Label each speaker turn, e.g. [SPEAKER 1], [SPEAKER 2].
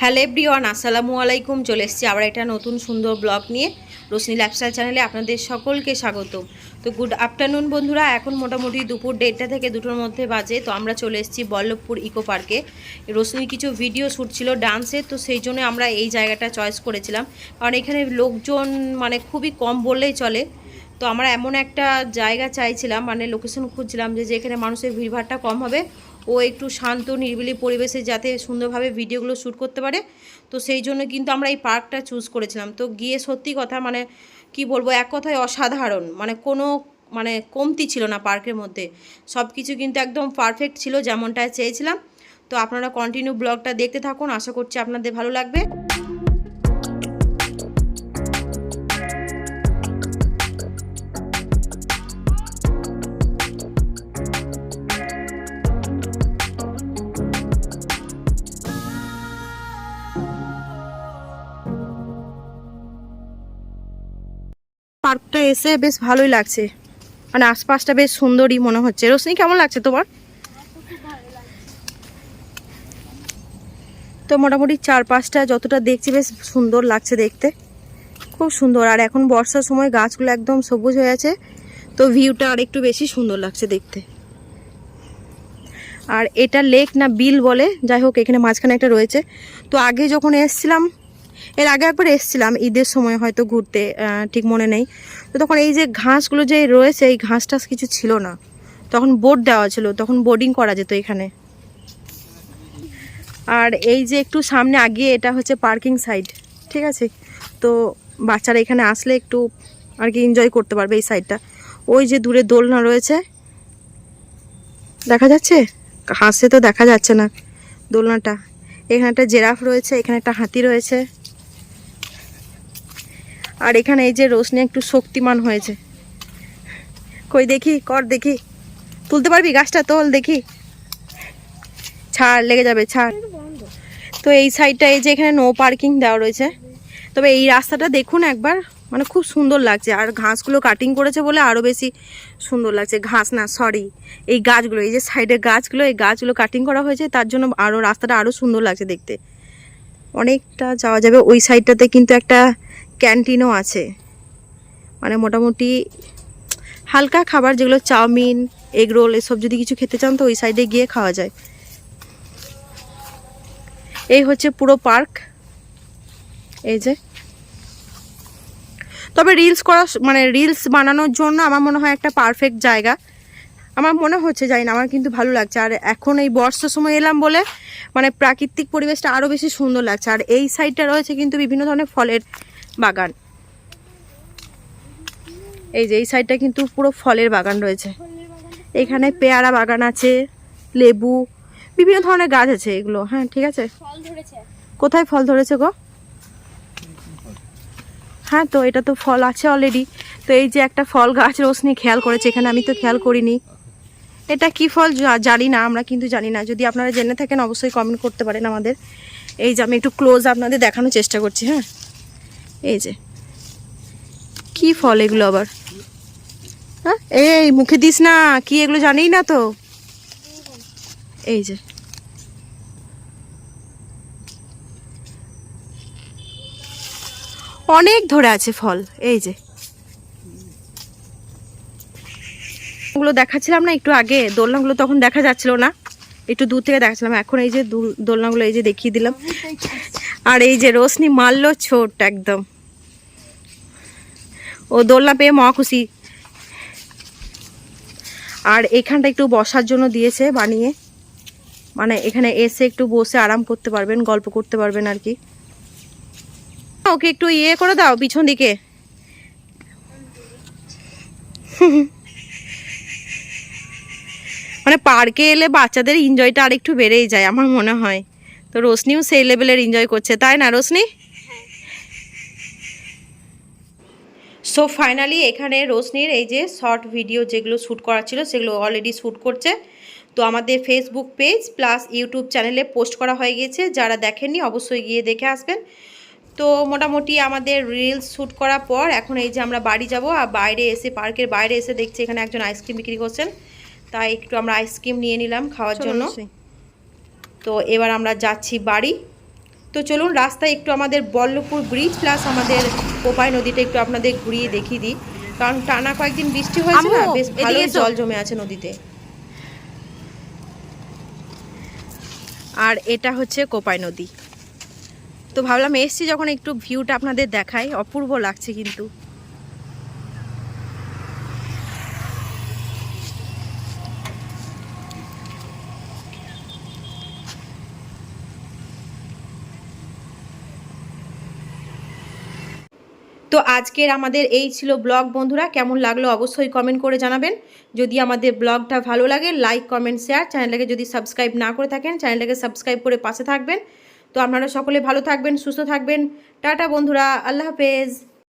[SPEAKER 1] Hello everyone, আসসালামু আলাইকুম। চলে এসেছি আবার একটা নতুন সুন্দর ব্লগ নিয়ে। রোশনি লাইফস্টাইল চ্যানেলে আপনাদের সকলকে স্বাগত তো গুড আফটারনুন বন্ধুরা, এখন মোটামুটি দুপুর দেড়টা থেকে দুটোর মধ্যে বাজে। তো আমরা চলে এসেছি বল্লভপুর ইকো পার্কে রোশনির কিছু ভিডিও শ্যুট ছিল ডান্সের তো সেই জন্য আমরা এই জায়গাটা চয়েস করেছিলাম। কারণ এখানে লোকজন মানে খুবই কম বললেই চলে। তো আমরা এমন একটা জায়গা চাইছিলাম মানে লোকেশন খুঁজছিলাম যে যেখানে মানুষের ভিড়ভাড়টা কম হবে। ও একটু শান্ত, নিরিবিলি পরিবেশে যাতে সুন্দরভাবে ভিডিওগুলো শ্যুট করতে পারে। তো সেই জন্য কিন্তু আমরা এই পার্কটা চুজ করেছিলাম। তো গিয়ে সত্যি কথা মানে কি বলব, এক কথায় অসাধারণ। মানে কোনো মানে কমতি ছিল না পার্কের মধ্যে। সব কিছু কিন্তু একদম পারফেক্ট ছিল যেমনটা চেয়েছিলাম। তো আপনারা কন্টিনিউ ব্লগটা দেখতে থাকুন। আশা করছি আপনাদের ভালো লাগবে। পার্কটা এসে বেশ ভালোই লাগছে। মানে আশপাশটা বেশ সুন্দরই মনে হচ্ছে। রোশনি, কেমন লাগছে তোমার? তো মোটামুটি চারপাশটা যতটা দেখছি বেশ সুন্দর লাগছে দেখতে। খুব সুন্দর। আর এখন বর্ষার সময় গাছগুলো একদম সবুজ হয়ে আছে, তো ভিউটা আর একটু বেশি সুন্দর লাগছে দেখতে। আর এটা লেক না বিল বলে, যাই হোক, এখানে মাঝখানে একটা রয়েছে। তো আগে যখন এসছিলাম এর আগে একবার এসছিলাম, ঈদের সময় হয়তো ঘুরতে ঠিক মনে নেই। তো তখন এই যে ঘাসগুলো যে রয়েছে, এই ঘাস টাস কিছু ছিল না। তখন বোর্ড দেওয়া ছিল, তখন বোর্ডিং করা যেত এখানে। আর এই যে একটু সামনে আগিয়ে, এটা হচ্ছে পার্কিং সাইড ঠিক আছে? তো বাচ্চারা এখানে আসলে একটু আর কি এনজয় করতে পারবে এই সাইডটা ওই যে দূরে দোলনা রয়েছে, দেখা যাচ্ছে? হাসে তো দেখা যাচ্ছে না দোলনাটা। এখানে একটা জেরাফ রয়েছে, এখানে একটা হাতি রয়েছে। আর এখানে এই যে রোশনি একটু শক্তিমান হয়েছে। কই দেখি, কর দেখি। তুলতে পারবি গাছটা? তোল দেখি। ছাড়, লেগে যাবে, ছাড়। তো এই সাইডটা এই যে এখানে নো পার্কিং দেওয়া রয়েছে। তবে এই রাস্তাটা দেখুন একবার মানে খুব সুন্দর লাগছে। আর ঘাসগুলো কাটিং করেছে বলে আরও বেশি সুন্দর লাগছে। ঘাস না সরি এই গাছগুলো, এই যে সাইডের গাছগুলো, এই গাছগুলো কাটিং করা হয়েছে, তার জন্য আরও রাস্তাটা আরও সুন্দর লাগছে দেখতে। অনেকটা যাওয়া যাবে। ওই সাইডটাতে কিন্তু একটা ক্যান্টিনও আছে। মানে মোটামুটি হালকা খাবার যেগুলো চাউমিন, এগ রোল এসব যদি কিছু খেতে চান তো ওই সাইডে গিয়ে খাওয়া যায়। এই হচ্ছে পুরো পার্ক। এই যে। তবে রিলস করা মানে রিলস বানানোর জন্য আমার মনে হয় একটা পারফেক্ট জায়গা। আমার মনে হচ্ছে, জানি না, আমার কিন্তু ভালো লাগছে। আর এখন এই বর্ষার সময় এলাম বলে মানে প্রাকৃতিক পরিবেশটা আরও বেশি সুন্দর লাগছে। আর এই সাইডটা রয়েছে কিন্তু বিভিন্ন ধরনের ফলের বাগান। এই যে এই সাইডটা কিন্তু পুরো ফলের বাগান রয়েছে। এখানে পেয়ারা বাগান আছে লেবু বিভিন্ন ধরনের গাছ আছে এগুলো। হ্যাঁ ঠিক আছে। কোথায় ফল ধরেছে গো? হ্যাঁ তো এটা তো ফল আছে অলরেডি তো এই যে একটা ফল গাছ রোশনি খেয়াল করেছে এখানে আমি তো খেয়াল করিনি। এটা কি ফল? জানি না আমরা কিন্তু জানি না। যদি আপনারা জেনে থাকেন অবশ্যই কমেন্ট করতে পারেন আমাদের। এই যে আমি একটু ক্লোজ আপনাদের দেখানোর চেষ্টা করছি হ্যাঁ। এই যে। কি ফল এগুলো আবার? হ্যাঁ? এই মুখে দিস না, কি এগুলো জানি না তো। এই যে। অনেক ধরে আছে ফল, এই যে। ওগুলো দেখাচ্ছিলাম না একটু আগে, দোলনাগুলো তখন দেখা যাচ্ছিল না। একটু দূর থেকে দেখাচ্ছিলাম। এখন এই যে দোলনাগুলো এই যে দেখিয়ে দিলাম। আর এই যে রোশনি মারলো ছোট একদম। ও দোলনা পেয়ে মহা খুশি। আর এখানটা একটু বসার জন্য দিয়েছে বানিয়ে। মানে এখানে এসে একটু বসে আরাম করতে পারবেন, গল্প করতে পারবেন আর কি। ওকে একটু ইয়ে করে দাও পিছন দিকে। মানে পার্কে এলে বাচ্চাদের এনজয়টা আর একটু বেড়েই যায়, আমার মনে হয়। তো রোশনিও সেই লেভেলের এনজয় করছে, তাই না রোশনি? সো ফাইনালি এখানে রোশনির এই যে শর্ট ভিডিও যেগুলো শ্যুট করা ছিল, সেগুলো অলরেডি শ্যুট করছে। তো আমাদের ফেসবুক পেজ প্লাস ইউটিউব চ্যানেলে পোস্ট করা হয়ে গিয়েছে, যারা দেখেননি অবশ্যই গিয়ে দেখে আসবেন। তো মোটামুটি আমাদের রিলস শ্যুট করার পর, এখন এই যে আমরা বাড়ি যাব, আর বাইরে এসে পার্কের বাইরে এসে দেখছি এখানে একজন আইসক্রিম বিক্রি করছেন। তাই একটু আমরা আইসক্রিম নিয়ে নিলাম খাওয়ার জন্য। তো এবার আমরা যাচ্ছি বাড়ি। তো চলুন রাস্তায় একটু আমাদের বল্লভপুর ব্রিজ প্লাস আমাদের কোপাই নদীটা একটু আপনাদের ঘুরিয়ে দেখিয়ে দিই। কারণ টানা কয়েকদিন বৃষ্টি হয়েছে না বেশ ভালোই জল জমে আছে নদীতে। আর এটা হচ্ছে কোপাই নদী। তো ভাবলাম এসছি যখন একটু ভিউটা আপনাদের দেখাই অপূর্ব লাগছে কিন্তু। তো আজকের আমাদের এই ছিল ব্লগ, বন্ধুরা। কেমন লাগল অবশ্যই কমেন্ট করে জানাবেন। যদি আমাদের ব্লগটা ভালো লাগে লাইক কমেন্ট শেয়ার চ্যানেলটাকে যদি সাবস্ক্রাইব না করে থাকেন, চ্যানেলটাকে সাবস্ক্রাইব করে পাশে থাকবেন। তো আপনারা সকলে ভালো থাকবেন, সুস্থ থাকবেন। টাটা, বন্ধুরা। আল্লাহ হাফেজ।